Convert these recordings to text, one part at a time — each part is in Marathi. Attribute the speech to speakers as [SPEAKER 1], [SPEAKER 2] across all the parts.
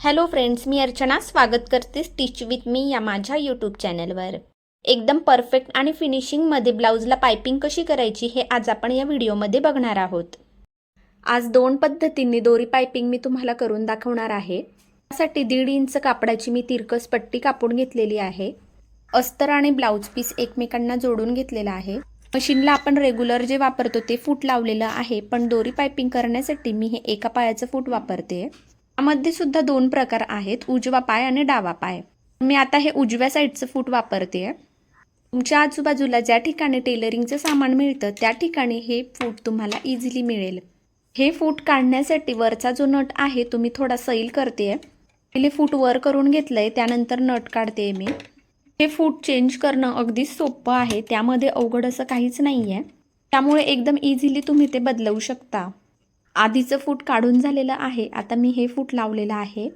[SPEAKER 1] हॅलो फ्रेंड्स मी अर्चना स्वागत करते स्टिच विथ मी या माझ्या यूट्यूब चॅनलवर एकदम परफेक्ट आणि फिनिशिंगमध्ये ब्लाऊजला पायपिंग कशी करायची हे आज आपण या व्हिडिओमध्ये बघणार आहोत. आज दोन पद्धतींनी दोरी पायपिंग मी तुम्हाला करून दाखवणार आहे. त्यासाठी दीड इंच कापडाची मी तिरकस पट्टी कापून घेतलेली आहे. अस्तर आणि ब्लाऊज पीस एकमेकांना जोडून घेतलेला आहे. मशीनला आपण रेग्युलर जे वापरतो ते फूट लावलेलं आहे पण दोरी पायपिंग करण्यासाठी मी हे एका पायाचं फूट वापरते. यामध्ये सुद्धा दोन प्रकार आहेत उजवा पाय आणि डावा पाय. मी आता हे उजव्या साईडचं फूट वापरते. तुमच्या आजूबाजूला ज्या ठिकाणी टेलरिंगचं सामान मिळतं त्या ठिकाणी हे फूट तुम्हाला इझिली मिळेल. हे फूट काढण्यासाठी वरचा जो नट आहे तो मी थोडा सैल करते. पहिले फूट वर करून घेतलंय त्यानंतर नट काढते मी. हे फूट चेंज करणं अगदी सोपं आहे त्यामध्ये अवघड असं काहीच नाही आहे त्यामुळे एकदम इझिली तुम्ही ते बदलवू शकता. आधीचं फूट काढून झालेलं आहे. आता मी हे फूट लावलेलं आहे.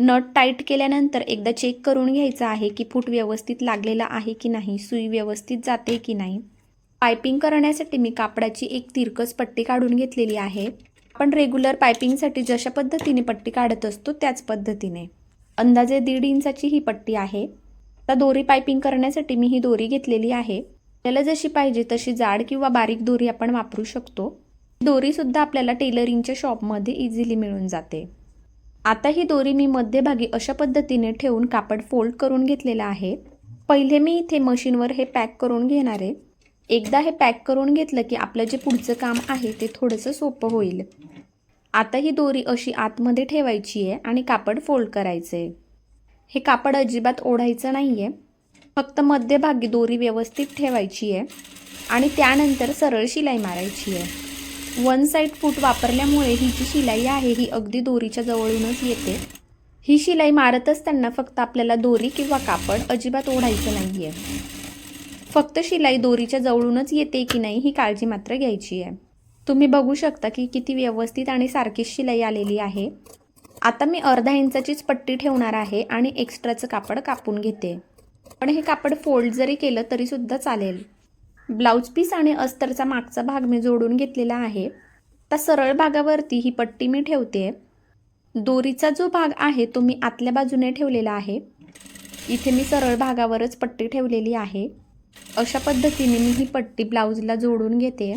[SPEAKER 1] नट टाईट केल्यानंतर एकदा चेक करून घ्यायचं आहे की फूट व्यवस्थित लागलेला आहे की नाही सुई व्यवस्थित जाते की नाही. पायपिंग करण्यासाठी मी कापडाची एक तिरकस पट्टी काढून घेतलेली आहे. आपण रेग्युलर पायपिंगसाठी जशा पद्धतीने पट्टी काढत असतो त्याच पद्धतीने. अंदाजे दीड इंचाची ही पट्टी आहे. आता दोरी पायपिंग करण्यासाठी मी ही दोरी घेतलेली आहे. आपल्याला जशी पाहिजे तशी जाड किंवा बारीक दोरी आपण वापरू शकतो. दोरीसुद्धा आपल्याला टेलरिंगच्या शॉपमध्ये इझिली मिळून जाते. आता ही दोरी मी मध्यभागी अशा पद्धतीने ठेवून कापड फोल्ड करून घेतलेलं आहे. पहिले मी इथे मशीनवर हे पॅक करून घेणार आहे. एकदा हे पॅक करून घेतलं की आपलं जे पुढचं काम आहे ते थोडंसं सोपं होईल. आता ही दोरी अशी आतमध्ये ठेवायची आहे आणि कापड फोल्ड करायचं आहे. हे कापड अजिबात ओढायचं नाही आहे फक्त मध्यभागी दोरी व्यवस्थित ठेवायची आहे आणि त्यानंतर सरळ शिलाई मारायची आहे. वन साईड फूट वापरल्यामुळे ही जी शिलाई आहे ही अगदी दोरीच्या जवळूनच येते. ही शिलाई मारत असताना फक्त आपल्याला दोरी किंवा कापड अजिबात ओढायचं नाही आहे फक्त शिलाई दोरीच्या जवळूनच येते की नाही ही काळजी मात्र घ्यायची आहे. तुम्ही बघू शकता की किती व्यवस्थित आणि सारखीच शिलाई आलेली आहे. आता मी अर्धा इंचाचीच पट्टी ठेवणार आहे आणि एक्स्ट्राचं कापड कापून घेते. पण हे कापड फोल्ड जरी केलं तरीसुद्धा चालेल. ब्लाऊज पीस आणि अस्तरचा मागचा भाग मी जोडून घेतलेला आहे. आता सरळ भागावरती ही पट्टी मी ठेवते. दोरीचा जो भाग आहे तो मी आतल्या बाजूने ठेवलेला आहे. इथे मी सरळ भागावरच पट्टी ठेवलेली आहे. अशा पद्धतीने मी ही पट्टी ब्लाऊजला जोडून घेते.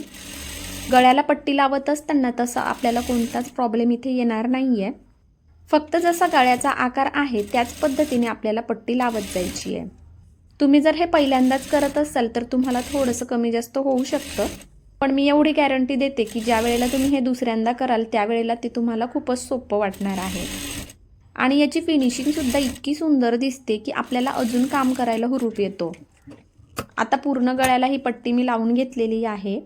[SPEAKER 1] गळ्याला पट्टी लावत असताना तसा आपल्याला कोणताच प्रॉब्लेम इथे येणार नाही आहे फक्त जसा गळ्याचा आकार आहे त्याच पद्धतीने आपल्याला पट्टी लावत जायची आहे. तुम्ही जर हे पहिल्यांदाच करत असाल तर तुम्हाला थोडंसं कमी जास्त होऊ शकतं. पण मी एवढी गॅरंटी देते की ज्या वेळेला तुम्ही हे दुसऱ्यांदा कराल त्यावेळेला ते तुम्हाला खूपच सोपं वाटणार आहे. आणि याची फिनिशिंगसुद्धा इतकी सुंदर दिसते की आपल्याला अजून काम करायला हुरूप येतो. आता पूर्ण गळ्याला ही पट्टी मी लावून घेतलेली आहे.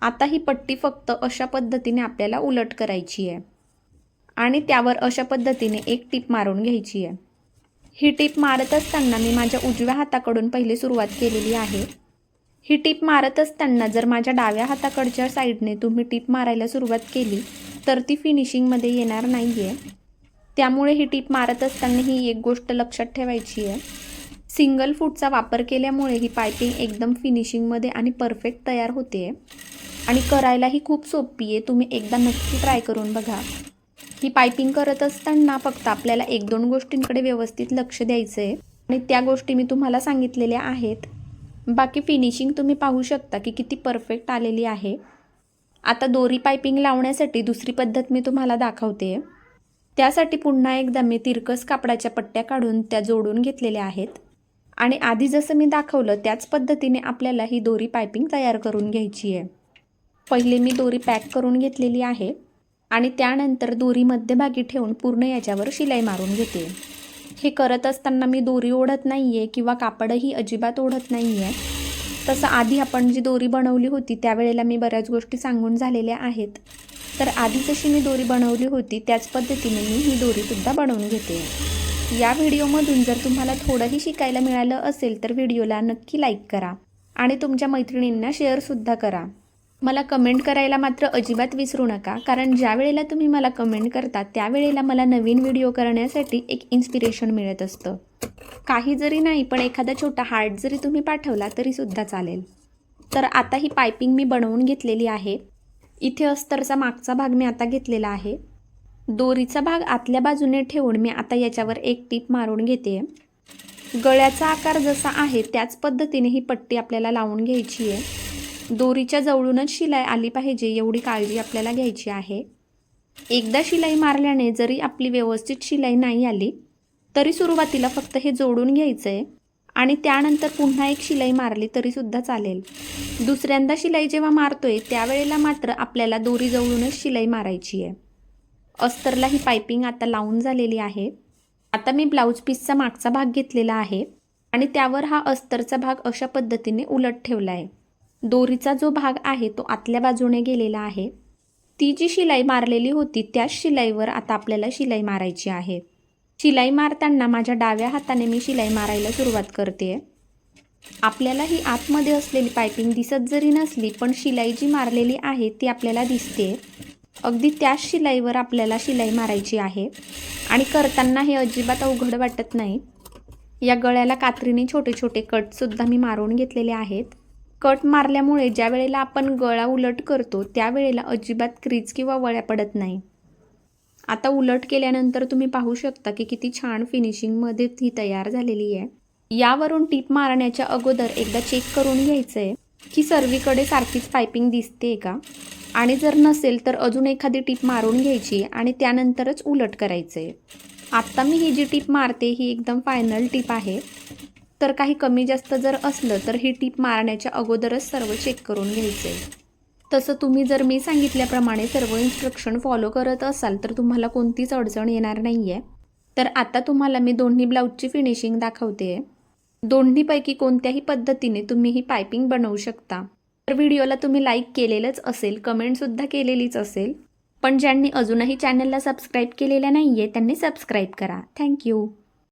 [SPEAKER 1] आता ही पट्टी फक्त अशा पद्धतीने आपल्याला उलट करायची आहे. आणि त्यावर अशा पद्धतीने एक टीप मारून घ्यायची आहे. ही टीप मारत असताना मी माझ्या उजव्या हाताकडून पहिली सुरुवात केलेली आहे. ही टीप मारत असताना जर माझ्या डाव्या हाताकडच्या साईडने तुम्ही टीप मारायला सुरुवात केली तर ती फिनिशिंगमध्ये येणार नाही आहे त्यामुळे ही टीप मारत असताना ही एक गोष्ट लक्षात ठेवायची आहे. सिंगल फूटचा वापर केल्यामुळे ही पायपिंग एकदम फिनिशिंगमध्ये आणि परफेक्ट तयार होते. आणि करायलाही खूप सोपी आहे. तुम्ही एकदा नक्की ट्राय करून बघा. ही पायपिंग करत असताना फक्त आपल्याला एक दोन गोष्टींकडे व्यवस्थित लक्ष द्यायचं आहे आणि त्या गोष्टी मी तुम्हाला सांगितलेल्या आहेत. बाकी फिनिशिंग तुम्ही पाहू शकता की किती परफेक्ट आलेली आहे. आता दोरी पायपिंग लावण्यासाठी दुसरी पद्धत मी तुम्हाला दाखवते. त्यासाठी पुन्हा एकदा मी तिरकस कापडाच्या पट्ट्या काढून त्या जोडून घेतलेल्या आहेत. आणि आधी जसं मी दाखवलं त्याच पद्धतीने आपल्याला ही दोरी पायपिंग तयार करून घ्यायची आहे. पहिले मी दोरी पॅक करून घेतलेली आहे. आणि त्यानंतर दोरी मध्यभागी ठेवून पूर्ण याच्यावर शिलाई मारून घेते. हे करत असताना मी दोरी ओढत नाही आहे किंवा कापडही अजिबात ओढत नाही आहे तसं आधी आपण जी दोरी बनवली होती त्यावेळेला मी बऱ्याच गोष्टी सांगून झालेल्या आहेत. तर आधी जशी मी दोरी बनवली होती त्याच पद्धतीने मी ही दोरीसुद्धा बनवून घेते. या व्हिडिओमधून जर तुम्हाला थोडंही शिकायला मिळालं असेल तर व्हिडिओला नक्की लाईक करा आणि तुमच्या मैत्रिणींना शेअरसुद्धा करा. मला कमेंट करायला मात्र अजिबात विसरू नका. कारण ज्या वेळेला तुम्ही मला कमेंट करता त्यावेळेला मला नवीन व्हिडिओ करण्यासाठी एक इन्स्पिरेशन मिळत असतं. काही जरी नाही पण एखादा छोटा हार्ट जरी तुम्ही पाठवला तरीसुद्धा चालेल. तर आता ही पायपिंग मी बनवून घेतलेली आहे. इथे अस्तरचा मागचा भाग मी आता घेतलेला आहे. दोरीचा भाग आतल्या बाजूने ठेवून मी आता याच्यावर एक टीप मारून घेते. गळ्याचा आकार जसा आहे त्याच पद्धतीने ही पट्टी आपल्याला लावून घ्यायची आहे. दोरीच्या जवळूनच शिलाई आली पाहिजे एवढी काळजी आपल्याला घ्यायची आहे. एकदा शिलाई मारल्याने जरी आपली व्यवस्थित शिलाई नाही आली तरी सुरुवातीला फक्त हे जोडून घ्यायचं आहे आणि त्यानंतर पुन्हा एक शिलाई मारली तरीसुद्धा चालेल. दुसऱ्यांदा शिलाई जेव्हा मारतोय त्यावेळेला मात्र आपल्याला दोरी जवळूनच शिलाई मारायची आहे. अस्तरला ही पायपिंग आता लावून झालेली आहे. आता मी ब्लाऊज पीसचा मागचा भाग घेतलेला आहे आणि त्यावर हा अस्तरचा भाग अशा पद्धतीने उलट ठेवला आहे दोरीचा जो भाग आहे तो आतल्या बाजूने गेलेला आहे. ती जी शिलाई मारलेली होती त्याच शिलाईवर आता आपल्याला शिलाई मारायची आहे. शिलाई मारताना माझ्या डाव्या हाताने मी शिलाई मारायला सुरुवात करते. आपल्याला ही आतमध्ये असलेली पायपिंग दिसत जरी नसली पण शिलाई जी मारलेली आहे ती आपल्याला दिसते. अगदी त्याच शिलाईवर आपल्याला शिलाई मारायची आहे. आणि करताना हे अजिबात अवघड वाटत नाही. या गळ्याला कात्रीने छोटे छोटे कटसुद्धा मी मारून घेतलेले आहेत. कट मारल्यामुळे ज्या वेळेला आपण गळा उलट करतो त्यावेळेला अजिबात क्रीज किंवा वळ्या पडत नाही. आता उलट केल्यानंतर तुम्ही पाहू शकता की किती छान फिनिशिंगमध्ये ती तयार झालेली आहे. यावरून टीप मारण्याच्या अगोदर एकदा चेक करून घ्यायचं आहे की सर्वीकडे सारखीच पायपिंग दिसते का? आणि जर नसेल तर अजून एखादी टीप मारून घ्यायची आणि त्यानंतरच उलट करायचं आहे आत्ता मी ही जी टीप मारते ही एकदम फायनल टीप आहे. तर काही कमी जास्त जर असलं तर ही टीप मारण्याच्या अगोदरच सर्व चेक करून घ्यायचं. आहे तसं तुम्ही जर मी सांगितल्याप्रमाणे सर्व इन्स्ट्रक्शन फॉलो करत असाल तर तुम्हाला कोणतीच अडचण येणार नाही आहे तर आता तुम्हाला मी दोन्ही ब्लाऊजची फिनिशिंग दाखवते. आहे दोन्हीपैकी कोणत्याही पद्धतीने तुम्ही ही पायपिंग बनवू शकता. तर व्हिडिओला तुम्ही लाईक केलेलंच असेल कमेंटसुद्धा केलेलीच असेल. पण ज्यांनी अजूनही चॅनलला सबस्क्राईब केलेलं नाही आहे त्यांनी सबस्क्राईब करा. थँक्यू